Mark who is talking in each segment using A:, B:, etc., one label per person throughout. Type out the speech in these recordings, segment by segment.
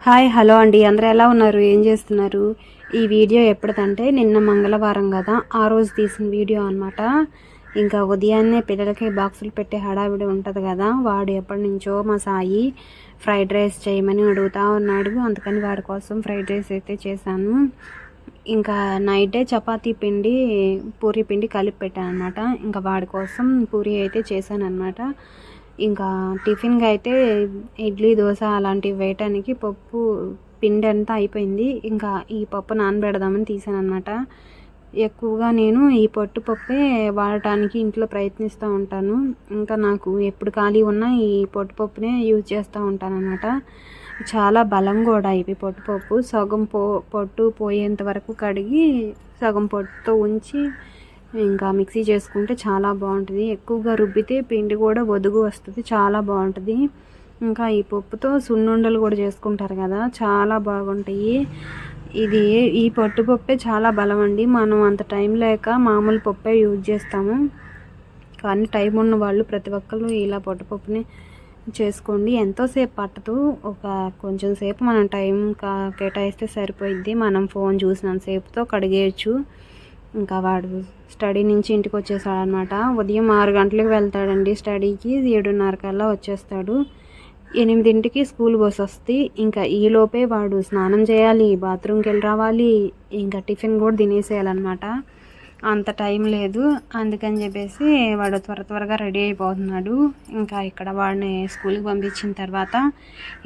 A: Hi hello అండి. అందరూ ఎలా ఉన్నారు? ఏం చేస్తున్నారు? ఈ వీడియో ఎప్పటిదంటే నిన్న మంగళవారం కదా. ఆ రోజు తీసిన వీడియో అనమాట ఇంకా ఉదయాన్నే పిల్లలకి బాక్సులు పెట్టే హడావిడి ఉంటుంది కదా. వాడు ఎప్పటి నుంచో మా సాయి ఫ్రైడ్ రైస్ చేయమని అడుగుతా ఉన్నాడు. అందుకని వాడి కోసం ఫ్రైడ్ రైస్ అయితే చేశాను. ఇంకా నైటే చపాతీ పిండి పూరి పిండి కలిపి పెట్టాను అనమాట ఇంకా వాడి కోసం పూరి అయితే చేశాను అనమాట ఇంకా టిఫిన్గా అయితే ఇడ్లీ దోశ అలాంటివి వేయటానికి పప్పు పిండి అంతా అయిపోయింది. ఇంకా ఈ పప్పు నానబెడదామని తీసాను అనమాట ఎక్కువగా నేను ఈ పొట్టు పప్పే వాడటానికి ఇంట్లో ప్రయత్నిస్తూ ఉంటాను. ఇంకా నాకు ఎప్పుడు ఖాళీ ఉన్నా ఈ పొట్టు పప్పునే యూజ్ చేస్తూ ఉంటాను అనమాట చాలా బలం కూడా ఇవి పొట్టుపప్పు సగం పో పొట్టు పోయేంత వరకు కడిగి సగం పొట్టుతో ఉంచి ఇంకా మిక్సీ చేసుకుంటే చాలా బాగుంటుంది. ఎక్కువగా రుబ్బితే పిండి కూడా ఒదుగు వస్తుంది. చాలా బాగుంటుంది. ఇంకా ఈ పప్పుతో సున్నుండలు కూడా చేసుకుంటారు కదా చాలా బాగుంటాయి. ఇది ఈ పట్టుపప్పే చాలా బలం అండి. మనం అంత టైం లేక మామూలు పప్పే యూజ్ చేస్తాము. కానీ టైం ఉన్న వాళ్ళు ప్రతి ఒక్కరు ఇలా పట్టుపప్పుని చేసుకోండి. ఎంతోసేపు పట్టదు. ఒక కొంచెం సేపు మనం టైం కేటాయిస్తే సరిపోయిద్ది. మనం ఫోన్ చూసినంత సేపుతో కడిగేయచ్చు. ఇంకా వాడు స్టడీ నుంచి ఇంటికి వచ్చేసాడు అనమాట ఉదయం ఆరు గంటలకు వెళ్తాడండి స్టడీకి. ఏడున్నర కల్లా వచ్చేస్తాడు. ఎనిమిదింటికి స్కూల్ బస్ వస్తే ఇంకా ఈలోపే వాడు స్నానం చేయాలి బాత్రూమ్కి వెళ్ళి రావాలి ఇంకా టిఫిన్ కూడా తినేసేయాలన్నమాట. అంత టైం లేదు. అందుకని చెప్పేసి వాడు త్వర త్వరగా రెడీ అయిపోతున్నాడు. ఇంకా ఇక్కడ వాడిని స్కూల్కి పంపించిన తర్వాత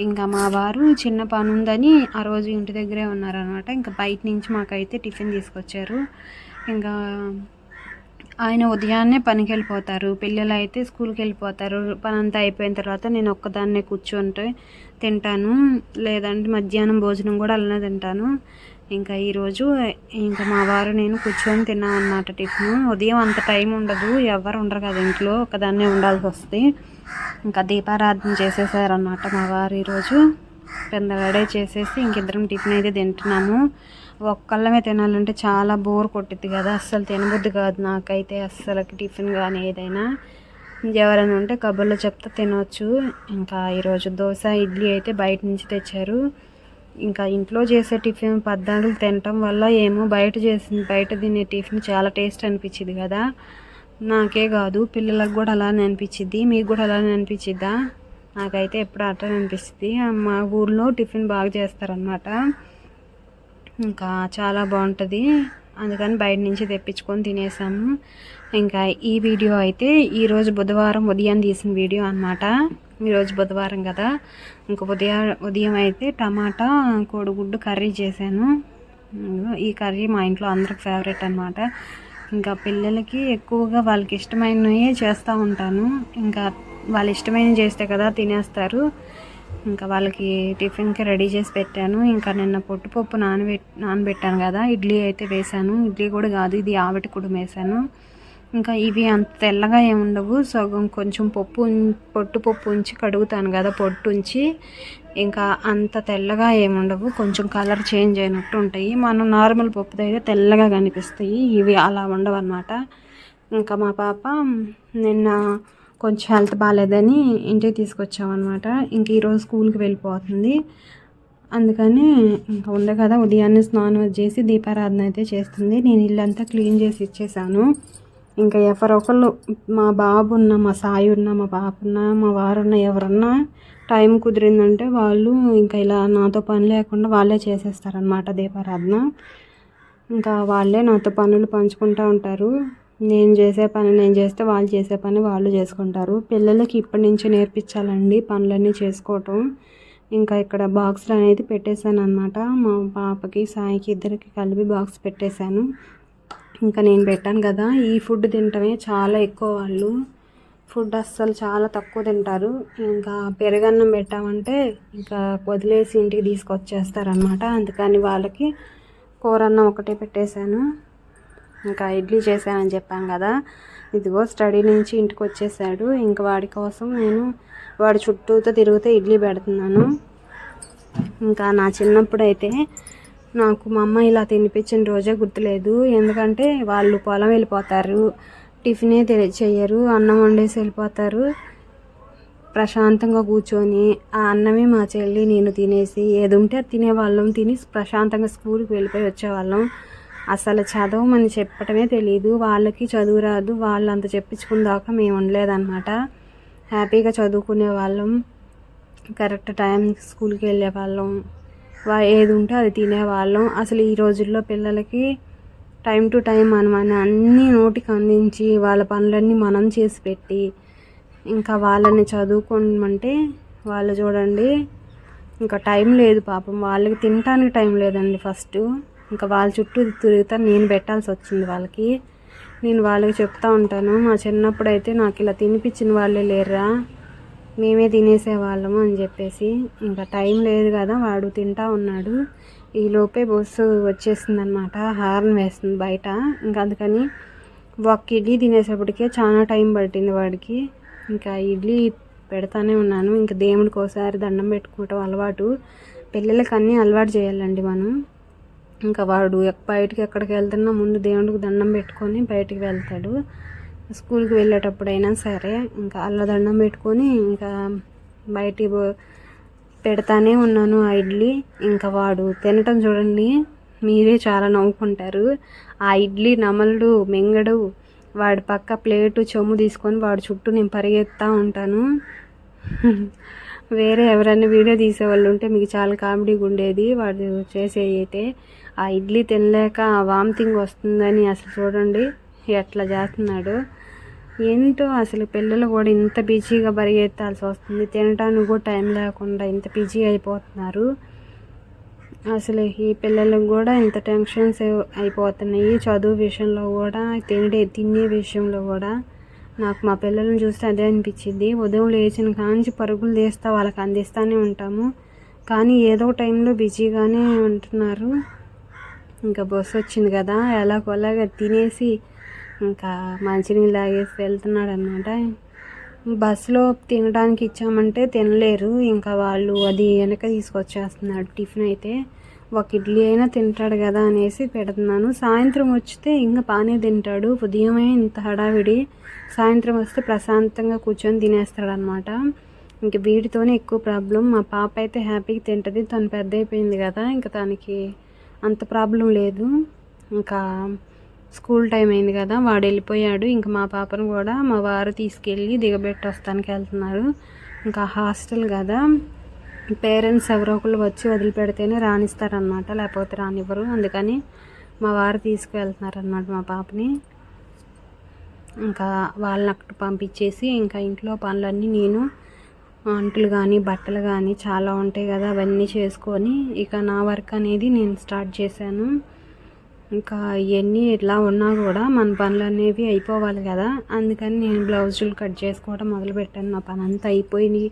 A: ఇంకా మా వారు చిన్న పని ఉందని ఆ రోజు ఇంటి దగ్గరే ఉన్నారనమాట. ఇంకా బయట నుంచి మాకైతే టిఫిన్ తీసుకొచ్చారు. ఇంకా ఆయన ఉదయాన్నే పనికి వెళ్ళిపోతారు పిల్లలు అయితే స్కూల్కి వెళ్ళిపోతారు పని అంతా అయిపోయిన తర్వాత నేను ఒక్కదాన్నే కూర్చుంటే తింటాను. లేదంటే మధ్యాహ్నం భోజనం కూడా అలానే తింటాను. ఇంకా ఈరోజు ఇంకా మా వారు నేను కూర్చొని తిన్నాం అన్నమాట టిఫిన్. ఉదయం అంత టైం ఉండదు. ఎవరు ఉండరు కదా ఇంట్లో. ఒకదాన్నే ఉండాల్సి వస్తుంది. ఇంకా దీపారాధన చేసేసారన్నమాట మా వారు ఈరోజు. పెద్ద చేసేసి ఇంకిద్దరం టిఫిన్ అయితే తింటున్నాము. ఒక్కళ్ళమే తినాలంటే చాలా బోర్ కొట్టిద్ది కదా. అస్సలు తినబుద్ది కాదు నాకైతే. అస్సలకి టిఫిన్ కానీ ఏదైనా ఎవరైనా ఉంటే కబుర్లో చెప్తే తినవచ్చు ఇంకా ఈరోజు దోశ ఇడ్లీ అయితే బయట నుంచి తెచ్చారు. ఇంకా ఇంట్లో చేసే టిఫిన్ పద్నాలుగు తినటం వల్ల ఏమో బయట చేసిన బయట తినే టిఫిన్ చాలా టేస్ట్ అనిపించింది కదా. నాకే కాదు పిల్లలకు కూడా అలానే అనిపించింది మీకు కూడా అలానే అనిపించిద్దా? నాకైతే ఎప్పుడు అట్లా అనిపిస్తుంది. మా ఊర్లో టిఫిన్ బాగా చేస్తారనమాట ఇంకా చాలా బాగుంటుంది. అందుకని బయట నుంచి తెప్పించుకొని తినేసాము. ఇంకా ఈ వీడియో అయితే ఈరోజు బుధవారం ఉదయం తీసిన వీడియో అనమాట ఈరోజు బుధవారం కదా. ఇంకా ఉదయం ఉదయం అయితే టమాటా కోడిగుడ్డు కర్రీ చేశాను. ఈ కర్రీ మా ఇంట్లో అందరికి ఫేవరెట్ అనమాట ఇంకా పిల్లలకి ఎక్కువగా వాళ్ళకి ఇష్టమైనవి చేస్తూ ఉంటాను. ఇంకా వాళ్ళు ఇష్టమైనవి చేస్తే కదా తినేస్తారు. ఇంకా వాళ్ళకి టిఫిన్కి రెడీ చేసి పెట్టాను. ఇంకా నిన్న పొట్టుపప్పు నానబె నానబెట్టాను కదా ఇడ్లీ అయితే వేసాను. ఇడ్లీ కూడా కాదు ఇది ఆవిటి కూడా వేశాను ఇంకా ఇవి అంత తెల్లగా ఏముండవు సగం కొంచెం పప్పు పొట్టు పప్పు ఉంచి కడుగుతాను కదా పొట్టు ఉంచి. ఇంకా అంత తెల్లగా ఏముండవు కొంచెం కలర్ చేంజ్ అయినట్టు ఉంటాయి. మనం నార్మల్ పప్పు అయితే తెల్లగా కనిపిస్తాయి. ఇవి అలా ఉండవు అనమాట ఇంకా మా పాప నిన్న కొంచెం హెల్త్ బాగాలేదని ఇంటికి తీసుకొచ్చామన్నమాట. ఇంక ఈరోజు స్కూల్కి వెళ్ళిపోతుంది. అందుకని ఇంకా ఉంది కదా ఉదయాన్నే స్నానం చేసి దీపారాధన అయితే చేస్తుంది. నేను ఇల్లంతా క్లీన్ చేసి ఇచ్చేసాను. ఇంకా ఎవరొకళ్ళు మా బాబు ఉన్న మా సాయి ఉన్న మా పాప ఉన్న మా వారున్న ఎవరన్నా టైం కుదిరిందంటే వాళ్ళు ఇంకా ఇలా నాతో పని లేకుండా వాళ్ళే చేసేస్తారనమాట దీపారాధన. ఇంకా వాళ్ళే నాతో పనులు పంచుకుంటూ ఉంటారు. నేను చేసే పని నేను చేస్తే వాళ్ళు చేసే పని వాళ్ళు చేసుకుంటారు. పిల్లలకి ఇప్పటి నుంచి నేర్పించాలండి పనులన్నీ చేసుకోవటం. ఇంకా ఇక్కడ బాక్స్లు అనేది పెట్టేశాను అనమాట మా పాపకి సాయికి ఇద్దరికి కలిపి బాక్స్ పెట్టేశాను. ఇంకా నేను పెట్టాను కదా ఈ ఫుడ్ తింటమే చాలా ఎక్కువ వాళ్ళు. ఫుడ్ అస్సలు చాలా తక్కువ తింటారు. ఇంకా పెరుగన్నం పెట్టామంటే ఇంకా వదిలేసి ఇంటికి తీసుకొచ్చేస్తారనమాట అందుకని వాళ్ళకి కూరన్నం ఒకటే పెట్టేశాను. ఇంకా ఇడ్లీ చేశానని చెప్పాను కదా. ఇదిగో స్టడీ నుంచి ఇంటికి వచ్చేసాడు. ఇంకా వాడి కోసం నేను వాడి చుట్టూతో తిరుగుతూ ఇడ్లీ పెడుతున్నాను. ఇంకా నా చిన్నప్పుడు అయితే నాకు మా అమ్మ ఇలా తినిపించిన రోజే గుర్తులేదు. ఎందుకంటే వాళ్ళు పొలం వెళ్ళిపోతారు. టిఫినే చెయ్యరు. అన్నం వండేసి వెళ్ళిపోతారు. ప్రశాంతంగా కూర్చొని ఆ అన్నమే మా చెల్లి నేను తినేసి ఏది ఉంటే అది తినేవాళ్ళం. తిని ప్రశాంతంగా స్కూల్కి వెళ్ళిపోయి వచ్చేవాళ్ళం. అసలు చదవమని చెప్పటమే తెలియదు వాళ్ళకి చదువు రాదు. వాళ్ళు అంత చెప్పించుకున్న దాకా మేము ఉండలేదన్నమాట. హ్యాపీగా చదువుకునే వాళ్ళం. కరెక్ట్ టైం స్కూల్కి వెళ్ళే వాళ్ళం. వా ఏది ఉంటే అది తినేవాళ్ళం అసలు ఈ రోజుల్లో పిల్లలకి టైం టు టైం మనం అన్నీ నోటికి అందించి వాళ్ళ పనులన్నీ మనం చేసి పెట్టి ఇంకా వాళ్ళని చదువుకోమంటే వాళ్ళు చూడండి ఇంకా టైం లేదు పాపం. వాళ్ళకి తినటానికి టైం లేదండి ఫస్ట్. ఇంకా వాళ్ళ చుట్టూ తిరుగుతా నేను పెట్టాల్సి వచ్చింది వాళ్ళకి. నేను వాళ్ళకి చెప్తా ఉంటాను. మా చిన్నప్పుడు అయితే నాకు ఇలా తినిపించిన వాళ్ళే లేరురా. మేమే తినేసేవాళ్ళము అని చెప్పేసి. ఇంకా టైం లేదు కదా వాడు తింటా ఉన్నాడు. ఈ లోపే బస్సు వచ్చేసిందనమాట హార్న్ వేస్తుంది బయట. ఇంకా అందుకని ఒక ఇడ్లీ తినేసేపటికే చాలా టైం పట్టింది వాడికి. ఇంకా ఇడ్లీ పెడతానే ఉన్నాను. ఇంకా దేవుడికి ఒకసారి దండం పెట్టుకోవటం అలవాటు. పిల్లలకి అన్నీ అలవాటు చేయాలండి మనం. ఇంకా వాడు బయటికి ఎక్కడికి వెళ్తున్నా ముందు దేవుడికి దండం పెట్టుకొని బయటికి వెళ్తాడు. స్కూల్కి వెళ్ళేటప్పుడైనా సరే ఇంకా అల్ల దండం పెట్టుకొని ఇంకా బయటికి పెడతానే ఉన్నాను ఆ ఇడ్లీ. ఇంకా వాడు తినటం చూడండి మీరే చాలా నవ్వుకుంటారు. ఆ ఇడ్లీ నమలుడు మింగడు వాడి పక్క ప్లేటు చెమ్ము తీసుకొని వాడి చుట్టూ నేను పరిగెత్తా ఉంటాను. వేరే ఎవరైనా వీడియో తీసేవాళ్ళు ఉంటే మీకు చాలా కామెడీగా ఉండేది. వాడు చేసే అయితే ఆ ఇడ్లీ తినలేక వామిటింగ్ వస్తుందని అసలు చూడండి ఎట్లా చేస్తున్నాడు. ఏంటో అసలు పిల్లలు కూడా ఇంత బిజీగా పరిగెత్తాల్సి వస్తుంది. తినడానికి కూడా టైం లేకుండా ఇంత బిజీ అయిపోతున్నారు. అసలు ఈ పిల్లలకు కూడా ఇంత టెన్షన్స్ అయిపోతున్నాయి. చదువు విషయంలో కూడా తిండే తినే విషయంలో కూడా. నాకు మా పిల్లలను చూస్తే అదే అనిపించింది. ఉదయం లేచిన కాంచి పరుగులు తీస్తా వాళ్ళకి అందిస్తూనే ఉంటాము. కానీ ఏదో టైంలో బిజీగానే ఉంటున్నారు. ఇంకా బస్సు వచ్చింది కదా ఎలాగోలాగా తినేసి ఇంకా మంచినీళ్ళు తాగేసి వెళ్తున్నాడు అనమాట బస్సులో తినడానికి ఇచ్చామంటే తినలేరు. ఇంకా వాళ్ళు అది వెనక తీసుకొచ్చేస్తున్నాడు టిఫిన్ అయితే. ఒక ఇడ్లీ అయినా తింటాడు కదా అనేసి పెడుతున్నాను. సాయంత్రం వచ్చితే ఇంకా బాగానే తింటాడు. ఉదయమే ఇంత హడావిడి. సాయంత్రం వస్తే ప్రశాంతంగా కూర్చొని తినేస్తాడు అనమాట ఇంక వీటితోనే ఎక్కువ ప్రాబ్లం. మా పాప అయితే హ్యాపీగా తింటుంది. తను పెద్ద అయిపోయింది కదా ఇంకా తనకి అంత ప్రాబ్లం లేదు. ఇంకా స్కూల్ టైం అయింది కదా వాడు వెళ్ళిపోయాడు. ఇంకా మా పాపను కూడా మా వారు తీసుకెళ్ళి దిగబెట్టి వస్తానికి వెళ్తున్నారు. ఇంకా హాస్టల్ కదా. పేరెంట్స్ ఎవరో ఒకళ్ళు వచ్చి వదిలిపెడితేనే రాణిస్తారనమాట లేకపోతే రానివ్వరు. అందుకని మా వారు తీసుకువెళ్తున్నారనమాట మా పాపని. ఇంకా వాళ్ళని అక్కడ పంపించేసి ఇంకా ఇంట్లో పనులన్నీ నేను అంటులు కానీ బట్టలు కానీ చాలా ఉంటాయి కదా అవన్నీ చేసుకొని ఇక నా వర్క్ అనేది నేను స్టార్ట్ చేశాను. ఇంకా ఇవన్నీ ఇట్లా ఉన్నా కూడా మన పనులు అనేవి అయిపోవాలి కదా. అందుకని నేను బ్లౌజులు కట్ చేసుకోవడం మొదలుపెట్టాను. నా పని అంతా అయిపోయినాయి.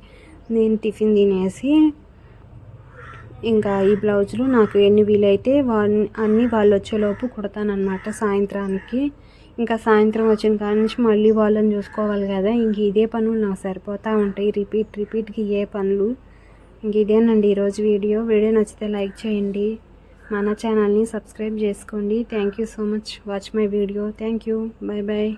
A: నేను టిఫిన్ తినేసి ఇంకా ఈ బ్లౌజులు నాకు ఎన్ని వీలైతే వాళ్ళని అన్నీ వాళ్ళు వచ్చేలోపు కుడతానమాట సాయంత్రానికి. ఇంకా సాయంత్రం వచ్చిన కాడ నుంచి మళ్ళీ వాళ్ళని చూసుకోవాలి కదా ఇంక ఇదే పనులు నాకు సరిపోతూ ఉంటాయి. రిపీట్ రిపీట్కి ఏ పనులు. ఇంక ఇదేనండి ఈరోజు వీడియో. వీడియో నచ్చితే లైక్ చేయండి. మన ఛానల్ని సబ్స్క్రైబ్ చేసుకోండి. Thank you so much. Watch my video. Thank you. Bye bye